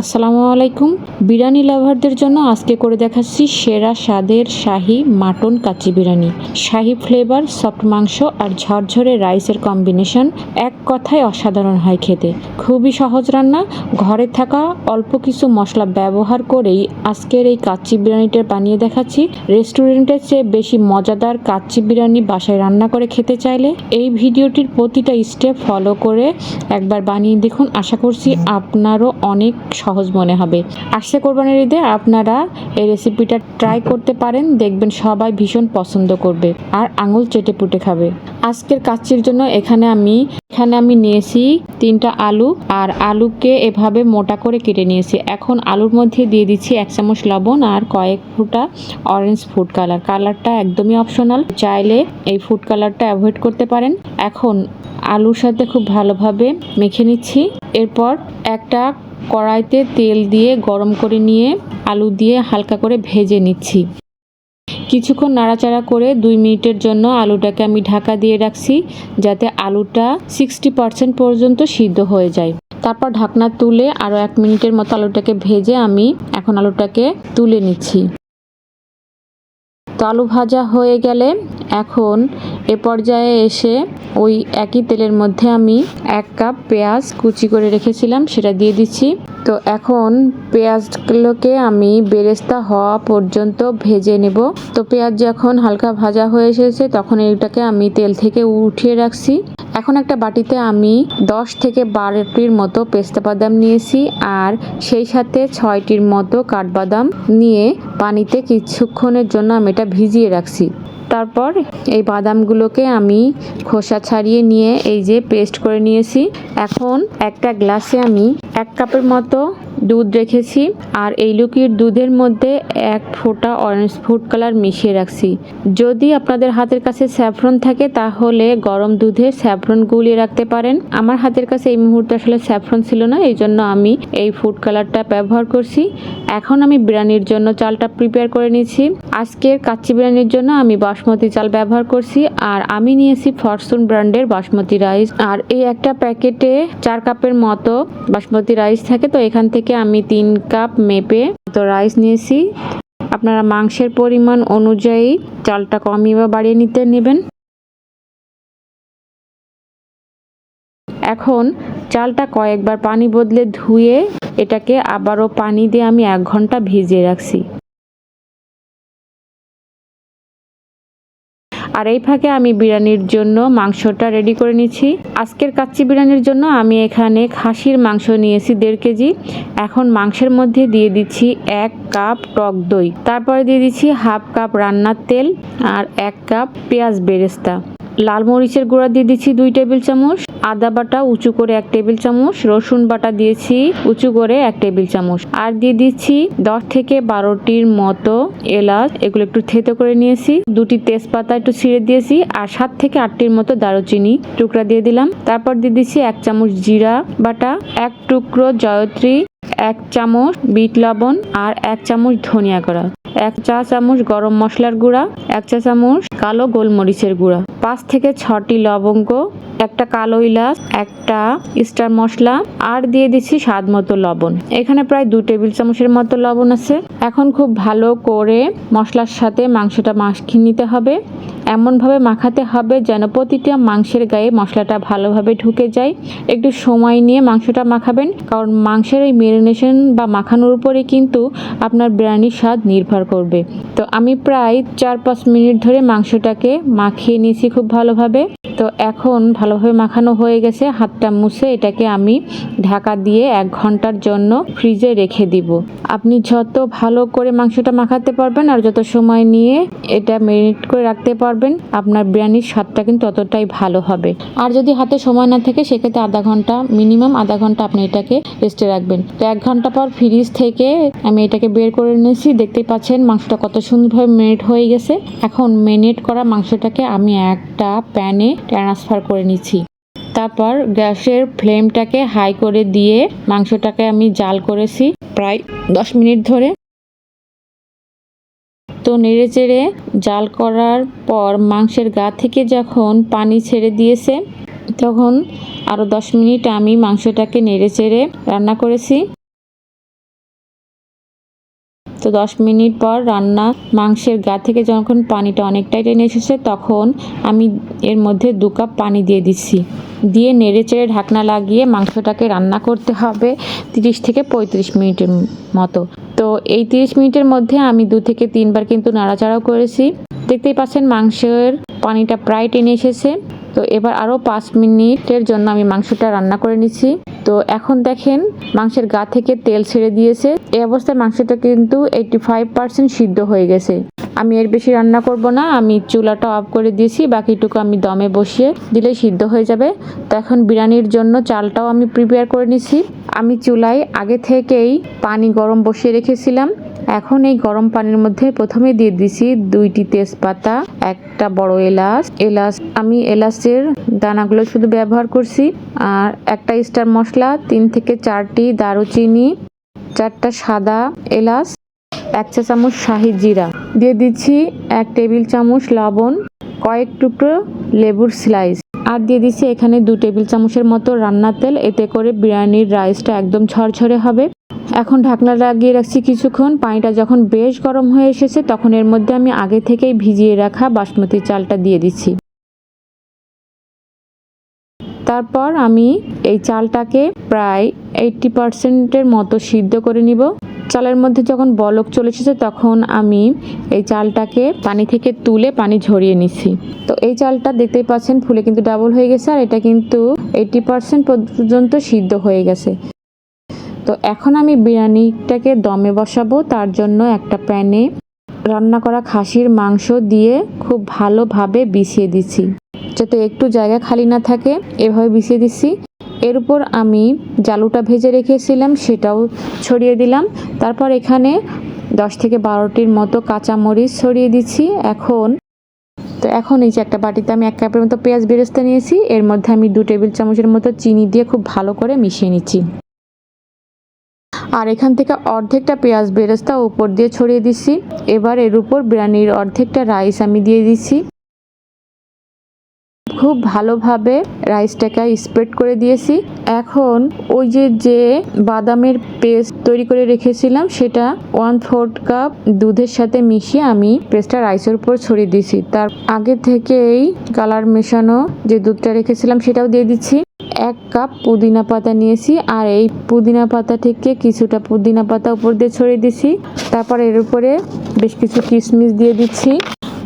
আসসালামু আলাইকুম। বিরিয়ানি লাভারদের জন্য আজকে করে দেখাচ্ছি সেরা স্বাদের shahi mutton kacchi biryani. Shahi flavour, soft মাংস আর ঝরঝরে রাইসের কম্বিনেশন এক কথায় অসাধারণ হয় খেতে। খুবই সহজ রান্না, ঘরে থাকা অল্প কিছু মশলা ব্যবহার করেই আজকের এই কাচ্চি বিরিয়ানিটা বানিয়ে দেখাচ্ছি। রেস্টুরেন্টের চেয়ে বেশি মজাদার কাচ্চি বিরিয়ানি বাসায় রান্না করে খেতে চাইলে এই ভিডিওটির প্রতিটা স্টেপ ফলো করে একবার বানিয়ে দেখুন। আশা করছি আপনারও অনেক সহজ মনে হবে। আসছে কোরবানির ঈদে আপনারা এই রেসিপিটা ট্রাই করতে পারেন, দেখবেন সবাই ভীষণ পছন্দ করবে আর আঙুল চেটে পুটে খাবে। আজকের কাচ্চির জন্য এখানে আমি এখানে আমি নিয়েছি তিনটা আলু আর আলুকে এভাবে মোটা করে কেটে নিয়েছি। এখন আলুর মধ্যে দিয়ে দিচ্ছি এক চামচ লবণ আর কয়েক ফুটা অরেঞ্জ ফুড কালার কালারটা একদমই অপশনাল চাইলে এই ফুড কালারটা অ্যাভয়েড করতে পারেন। এখন আলুর সাথে খুব ভালোভাবে মেখে নিচ্ছি। এরপর একটা কড়াইতে তেল দিয়ে গরম করে নিয়ে আলু দিয়ে হালকা করে ভেজে নিচ্ছি। কিছুক্ষণ নাড়াচাড়া করে দুই মিনিটের জন্য আলুটাকে আমি ঢাকা দিয়ে রাখছি, যাতে আলুটা সিক্সটি পারসেন্ট পর্যন্ত সিদ্ধ হয়ে যায়। তারপর ঢাকনা তুলে আরও এক মিনিটের মতো আলুটাকে ভেজে আমি এখন আলুটাকে তুলে নিচ্ছি। আলু ভাজা হয়ে গেলে এখন এ পর্যায়ে এসে ওই একই তেলের মধ্যে আমি এক কাপ পেঁয়াজ কুচি করে রেখেছিলাম, সেটা দিয়ে দিচ্ছি। তো এখন পেঁয়াজগুলোকে আমি বেরেস্তা হওয়া পর্যন্ত ভেজে নেব। তো পেঁয়াজ যখন হালকা ভাজা হয়ে এসেছে, তখন এটাকে আমি তেল থেকে উঠিয়ে রাখছি। এখন একটা বাটিতে আমি দশ থেকে বারোটির মতো পেস্তা বাদাম নিয়েছি, আর সেই সাথে ছয়টির মতো কাঠবাদাম নিয়ে পানিতে কিছুক্ষণের জন্য আমি এটা ভিজিয়ে রাখছি। তারপর এই বাদামগুলোকে আমি খোসা ছাড়িয়ে নিয়ে এই যে পেস্ট করে নিয়েছি। এখন একটা গ্লাসে আমি এক কাপের মতো দুধ রেখেছি আর এই লুকির দুধের মধ্যে এক ফোঁটা অরেঞ্জ ফুড কালার মিশিয়ে রাখছি। যদি আপনাদের হাতের কাছে স্যাফরন থাকে, তাহলে গরম দুধে স্যাফরন গুলিয়ে রাখতে পারেন। আমার হাতের কাছে এই মুহূর্তে আসলে স্যাফরন ছিল না, এই জন্য আমি এই ফুড কালারটা ব্যবহার করছি। এখন আমি বিরিয়ানির জন্য চালটা প্রিপেয়ার করে নিয়েছি। আজকের কাচ্চি বিরিয়ানির জন্য আমি বাসমতি চাল ব্যবহার করছি, আর আমি নিয়েছি ফরচুন ব্র্যান্ডের বাসমতি রাইস আর এই একটা প্যাকেটে চার কাপের মতো বাসমতি রাইস থাকে, তো এখান থেকে আমি তিন কাপ মেপে তো রাইস নিয়েছি। আপনারা মাংসের পরিমাণ অনুযায়ী চালটা কমিয়ে বা বাড়িয়ে নিতে নেবেন। এখন চালটা কয়েকবার পানি বদলে ধুয়ে এটাকে আবারও পানি দিয়ে আমি এক ঘণ্টা ভিজিয়ে রাখছি। আর এই ফাঁকে আমি বিরিয়ানির জন্য মাংসটা রেডি করে নিচ্ছি। আজকের কাচ্চি বিরিয়ানির জন্য আমি এখানে খাসির মাংস নিয়েছি দেড় কেজি। এখন মাংসের মধ্যে দিয়ে দিচ্ছি এক কাপ টক দই। তারপরে দিয়ে দিচ্ছি হাফ কাপ রান্নার তেল আর এক কাপ পেঁয়াজ বেরেস্তা। লাল মরিচের গুঁড়া দিয়ে দিচ্ছি দুই টেবিল চামচ, আদা বাটা উঁচু করে এক টেবিল চামচ, রসুন বাটা দিয়েছি উঁচু করে এক টেবিল চামচ। আর দিয়ে দিচ্ছি দশ থেকে বারোটির মতো এলাচ, এগুলো একটু থেতো করে নিয়েছি। দুটি তেজপাতা একটু ছিঁড়ে দিয়েছি আর সাত থেকে আটটির মতো দারুচিনি টুকরা দিয়ে দিলাম। তারপর দিয়ে দিচ্ছি এক চামচ জিরা বাটা, এক টুকরো জয়ত্রী এক চামচ বিট লবণ আর এক চামচ ধনিয়া গুঁড়া, এক চা চামচ গরম মশলার গুঁড়া, এক চা চামচ কালো গোলমরিচের গুঁড়া, পাঁচ থেকে ছটি লবঙ্গ, একটা কালো ইলাচ, একটা স্টার মশলা আর দিয়ে দিচ্ছি স্বাদ মতো লবণ। এখানে প্রায় দু টেবিল চামচের মতো লবণ আছে। এখন খুব ভালো করে মশলার সাথে মাংসটা মাখিয়ে নিতে হবে। এমনভাবে মাখাতে হবে যেন প্রতিটা মাংসের গায়ে মশলাটা ভালোভাবে ঢুকে যায়। একটু সময় নিয়ে মাংসটা মাখাবেন, কারণ মাংসের এই মেরিনেশন বা মাখানোর উপরে কিন্তু আপনার বিরিয়ানির স্বাদ নির্ভর করবে। তো আমি প্রায় চার পাঁচ মিনিট ধরে মাংসটাকে মাখিয়ে নিয়েছি খুব ভালোভাবে। তো এখন ভালোভাবে মাখানো হয়ে গেছে, হাতটা মুছে এটাকে আমি ঢাকা দিয়ে এক ঘণ্টার জন্য ফ্রিজে রেখে দিব। আপনি যত ভালো করে মাংসটা মাখাতে পারবেন আর যত সময় নিয়ে এটা মেরিনেট করে রাখতে পারবেন আপনার বিরিয়ানির স্বাদটা কিন্তু ততটাই ভালো হবে। আর যদি হাতে সময় না থাকে, সেক্ষেত্রে আধা ঘণ্টা, মিনিমাম আধা ঘণ্টা আপনি এটাকে রেস্টে রাখবেন। তো এক ঘণ্টা পর ফ্রিজ থেকে আমি এটাকে বের করে নিয়েছি দেখতেই পাচ্ছেন মাংসটা কত সুন্দরভাবে মেরিনেট হয়ে গেছে। এখন মেরিনেট করা মাংসটাকে আমি একটা প্যানে ট্রান্সফার করে নিচ্ছি। তারপর গ্যাসের ফ্লেমটাকে হাই করে দিয়ে মাংসটাকে আমি জাল করেছি প্রায় দশ মিনিট ধরে। তো নেড়ে চেড়ে জাল করার পর মাংসের গা থেকে যখন পানি ছেড়ে দিয়েছে, তখন আরও দশ মিনিট আমি মাংসটাকে নেড়ে চেড়ে রান্না করেছি। তো দশ মিনিট পর রান্না মাংসের গা থেকে যখন পানিটা অনেকটাই টেনে এসেছে, তখন আমি এর মধ্যে দু কাপ পানি দিয়ে দিচ্ছি। দিয়ে নেড়ে চেড়ে ঢাকনা লাগিয়ে মাংসটাকে রান্না করতে হবে তিরিশ থেকে পঁয়ত্রিশ মিনিটের মতো। এই তিরিশ মিনিটের মধ্যে আমি দু থেকে তিনবার কিন্তু নাড়াচাড়াও করেছি। দেখতেই পাচ্ছেন মাংসের পানিটা প্রায় টেনে এসেছে। তো এবার আরও পাঁচ মিনিটের জন্য আমি মাংসটা রান্না করে নিচ্ছি। তো এখন দেখেন মাংসের গা থেকে তেল ছেড়ে দিয়েছে। এই অবস্থায় মাংসটা কিন্তু এইটি ফাইভ পার্সেন্ট সিদ্ধ হয়ে গেছে। আমি এর বেশি রান্না করব না, আমি চুলাটা অফ করে দিয়েছি, বাকিটুকু আমি দমে বসিয়ে দিলেই সিদ্ধ হয়ে যাবে। তো এখন বিরিয়ানির জন্য চালটাও আমি প্রিপেয়ার করে নিছি। আমি চুলায় আগে থেকেই পানি গরম বসিয়ে রেখেছিলাম। এখন এই গরম পানির মধ্যে প্রথমে দিয়ে দিছি দুইটি তেজপাতা, একটা বড় এলাচ। এলাচ, আমি এলাচের দানাগুলো শুধু ব্যবহার করছি। আর একটা স্টার মশলা, তিন থেকে চারটি দারুচিনি, চারটা সাদা এলাচ, এক চা চামচ শাহি জিরা। দিয়ে দিচ্ছি এক টেবিল চামচ লবণ, কয়েক টুকরো লেবুর স্লাইস আর দিয়ে দিচ্ছি এখানে দু টেবিল চামচের মতো রান্নার তেল, এতে করে বিরিয়ানির রাইসটা একদম ঝরঝরে হবে। এখন ঢাকনা লাগিয়ে রাখছি কিছুক্ষণ। পানিটা যখন বেশ গরম হয়ে এসেছে, তখন এর মধ্যে আমি আগে থেকেই ভিজিয়ে রাখা বাসমতি চালটা দিয়ে দিচ্ছি। তারপর আমি এই চালটাকে প্রায় এইটটি পার্সেন্টের মতো সিদ্ধ করে নিব। চালের মধ্যে যখন বলক চলে এসেছে, তখন আমি এই চালটাকে পানি থেকে তুলে পানি ঝরিয়ে নিচ্ছি তো এই চালটা দেখতেই পাচ্ছেন, ফুলে কিন্তু ডাবল হয়ে গেছে আর এটা কিন্তু এইটটি পার্সেন্ট পর্যন্ত সিদ্ধ হয়ে গেছে। তো এখন আমি বিরিয়ানিটাকে দমে বসাবো, তার জন্য একটা প্যানে রান্না করা খাসির মাংস দিয়ে খুব ভালোভাবে বিছিয়ে দিচ্ছি। যাতে একটু জায়গা খালি না থাকে, এভাবে বিছিয়ে দিচ্ছি। এর উপর আমি জালুটা ভেজে রেখেছিলাম, সেটাও ছড়িয়ে দিলাম। তারপর এখানে দশ থেকে বারোটির মতো কাঁচামরিচ ছড়িয়ে দিচ্ছি। এখন তো এখন এই যে একটা বাটিতে আমি এক কাপের মতো পেঁয়াজ বেরেস্তা নিয়েছি। এর মধ্যে আমি দু টেবিল চামচের মতো চিনি দিয়ে খুব ভালো করে মিশিয়ে নিচ্ছি। আর এখান থেকে অর্ধেকটা পেঁয়াজ বেরেস্তা উপর দিয়ে ছড়িয়ে দিচ্ছি। এবার এর উপর বিরিয়ানির অর্ধেকটা রাইস আমি দিয়ে দিচ্ছি। খুব ভালোভাবে রাইসটাকে স্প্রেড করে দিয়েছি। এখন ওই যে যে বাদামের পেস্ট তৈরি করে রেখেছিলাম, সেটা ওয়ান ফোর্থ কাপ দুধের সাথে মিশিয়ে আমি পেস্টটা রাইসের উপর ছড়িয়ে দিয়েছি। তার আগে থেকেই কালার মেশানো যে দুধটা রেখেছিলাম, সেটাও দিয়ে দিচ্ছি। এক কাপ পুদিনা পাতা নিয়েছি, আর এই পুদিনা পাতা থেকে কিছুটা পুদিনা পাতা উপর দিয়ে ছড়িয়ে দিছি তারপর এর উপরে বেশ কিছু কিশমিশ দিয়ে দিচ্ছি।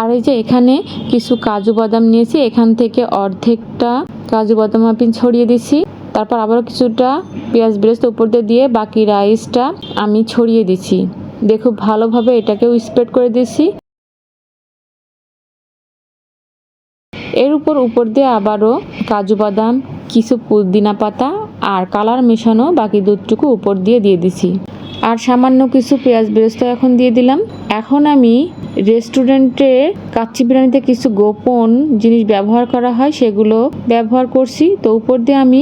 আর এই যে এখানে কিছু কাজু বাদাম নিয়েছি, এখান থেকে অর্ধেকটা কাজু বাদাম আমি ছড়িয়ে দিছি। তারপর আবারও কিছুটা পেঁয়াজ বেরেস্তা উপর দিয়ে দিয়ে বাকি রাইসটা আমি ছড়িয়ে দিচ্ছি দেখো ভালোভাবে এটাকেও স্প্রেড করে দিচ্ছি এর উপর উপর দিয়ে আবারও কাজু বাদাম, কিছু পুদিনা পাতা আর কালার মেশানো বাকি দুধটুকু উপর দিয়ে দিয়ে দিছি। আর সামান্য কিছু পেঁয়াজ বেরস্ত এখন দিয়ে দিলাম। এখন আমি রেস্টুরেন্টে কাচ্চি বিরিয়ানিতে কিছু গোপন জিনিস ব্যবহার করা হয়, সেগুলো ব্যবহার করছি। তো উপর দিয়ে আমি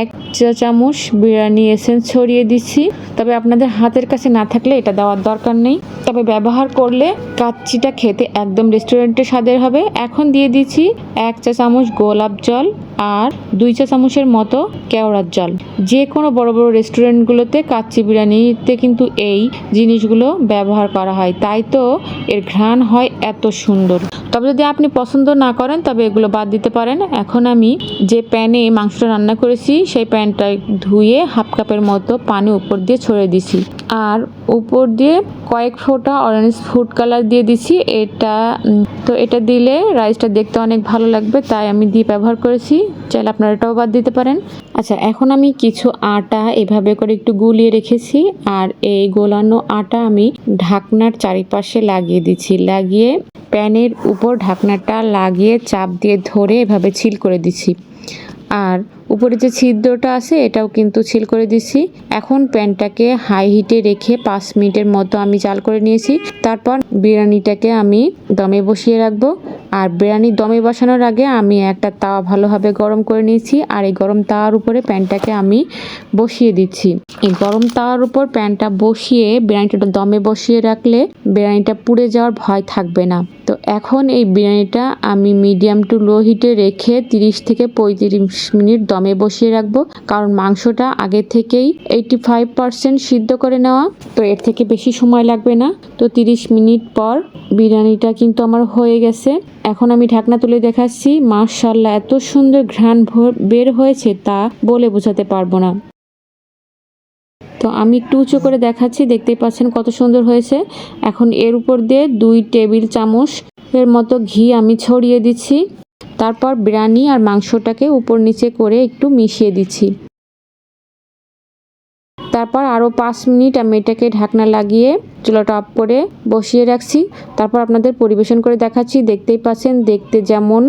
এক চা চামচ বিরিয়ানি এসেন্স ছড়িয়ে দিচ্ছি। তবে আপনাদের হাতের কাছে না থাকলে এটা দেওয়ার দরকার নেই। তবে ব্যবহার করলে কাচ্চিটা খেতে একদম রেস্টুরেন্টের স্বাদের হবে। এখন দিয়ে দিচ্ছি এক চা চামচ গোলাপ জল আর দুই চা চামচের মতো কেওড়ার জল। যে কোনো বড় বড় রেস্টুরেন্টগুলোতে কাচ্চি বিরিয়ানিতে কিন্তু এই জিনিসগুলো ব্যবহার করা হয়। তাই তো এর ঘ্রাণ হয় এত সুন্দর। তবে যদি আপনি পছন্দ না করেন, তবে এগুলো বাদ দিতে পারেন। এখন আমি যে প্যানে মাংসটা রান্না করেছি, সেই প্যানটা ধুয়ে হাফ কাপের মতো পানি উপর দিয়ে ছড়িয়ে দিছি। আর উপর দিয়ে কয়েক ফোঁটা অরেঞ্জ ফুড কালার দিয়ে দিছি। এটা তো এটা দিলে রাইসটা দেখতে অনেক ভালো লাগবে, তাই আমি দিয়ে ব্যবহার করেছি। চাইলে আপনারা এটাও বাদ দিতে পারেন। আচ্ছা এখন আমি কিছু আটা এভাবে করে একটু গুলিয়ে রেখেছি। আর এই গোলানো আটা আমি ঢাকনার চারিপাশে লাগিয়ে দিচ্ছি লাগিয়ে প্যানের উপর ঢাকনাটা লাগিয়ে চাপ দিয়ে ধরে এভাবে ছিল করে দিচ্ছি আর উপরে যে ছিদ্রটা আছে, এটাও কিন্তু ছিল করে দিচ্ছি এখন প্যানটাকে হাই হিটে রেখে পাঁচ মিনিটের মতো আমি চাল করে নিয়েছি। তারপর বিরিয়ানিটাকে আমি দমে বসিয়ে রাখব। আর বিরিয়ানি দমে বসানোর আগে আমি একটা তাওয়া ভালোভাবে গরম করে নিয়েছি। আর এই গরম তাওয়ার উপরে প্যানটাকে আমি বসিয়ে দিচ্ছি। এই গরম তাওয়ার উপর প্যানটা বসিয়ে বিরিয়ানিটা দমে বসিয়ে রাখলে বিরিয়ানিটা পুড়ে যাওয়ার ভয় থাকবে না। তো এখন এই বিরিয়ানিটা আমি মিডিয়াম টু লো হিটে রেখে 30 থেকে পঁয়ত্রিশ মিনিট দমে বসিয়ে রাখব। কারণ মাংসটা আগে থেকেই এইটি ফাইভ পার্সেন্ট সিদ্ধ করে নেওয়া। তো এর থেকে বেশি সময় লাগবে না। তো 30 মিনিট পর বিরিয়ানিটা কিন্তু আমার হয়ে গেছে। এখন আমি ঢাকনা তুলে দেখাচ্ছি। মাশাল্লাহ এত সুন্দর ঘ্রাণ বের হয়েছে তা বলে বোঝাতে পারব না। তো আমি একটু উঁচু করে দেখাচ্ছি। দেখতেই পাচ্ছেন কত সুন্দর হয়েছে। এখন এর উপর দিয়ে দুই টেবিল চামচ এর মতো ঘি আমি ছড়িয়ে দিচ্ছি। তারপর বিরিয়ানি আর মাংসটাকে উপর নিচে করে একটু মিশিয়ে দিচ্ছি। তারপর আরও পাঁচ মিনিট আমি এটাকে ঢাকনা লাগিয়ে চুলাটা অফ করে বসিয়ে রাখছি। তারপর আপনাদের পরিবেশন করে দেখাচ্ছি। দেখতেই পাচ্ছেন, দেখতে যেমন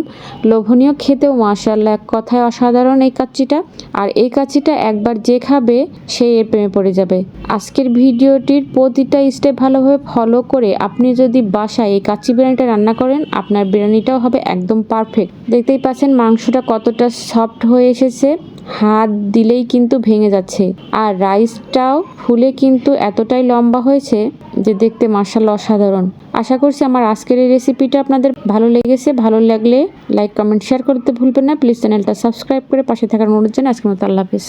লোভনীয়, খেতেও মাশাল্লাহ এক কথায় অসাধারণ এই কাচ্চিটা। আর এই কাচ্চিটা একবার যে খাবে সেই এর প্রেমে পড়ে যাবে। আজকের ভিডিওটির প্রতিটা স্টেপ ভালোভাবে ফলো করে আপনি যদি বাসায় এই কাচ্চি বিরিয়ানিটা রান্না করেন, আপনার বিরিয়ানিটাও হবে একদম পারফেক্ট দেখতেই পাচ্ছেন, মাংসটা কতটা সফট হয়ে এসেছে। হাত দিলেই কিন্তু ভেঙে যাচ্ছে। আর রাইসটাও ফুলে কিন্তু এতটাই লম্বা হয়েছে যে দেখতে মার্শাল অসাধারণ। আশা করছি আমার আজকের এই রেসিপিটা আপনাদের ভালো লেগেছে। ভালো লাগলে লাইক কমেন্ট শেয়ার করতে ভুলবেন না। প্লিজ চ্যানেলটা সাবস্ক্রাইব করে পাশে থাকার অনুরোধ জানাই। আজকের মতো আল্লাহ হাফিজ।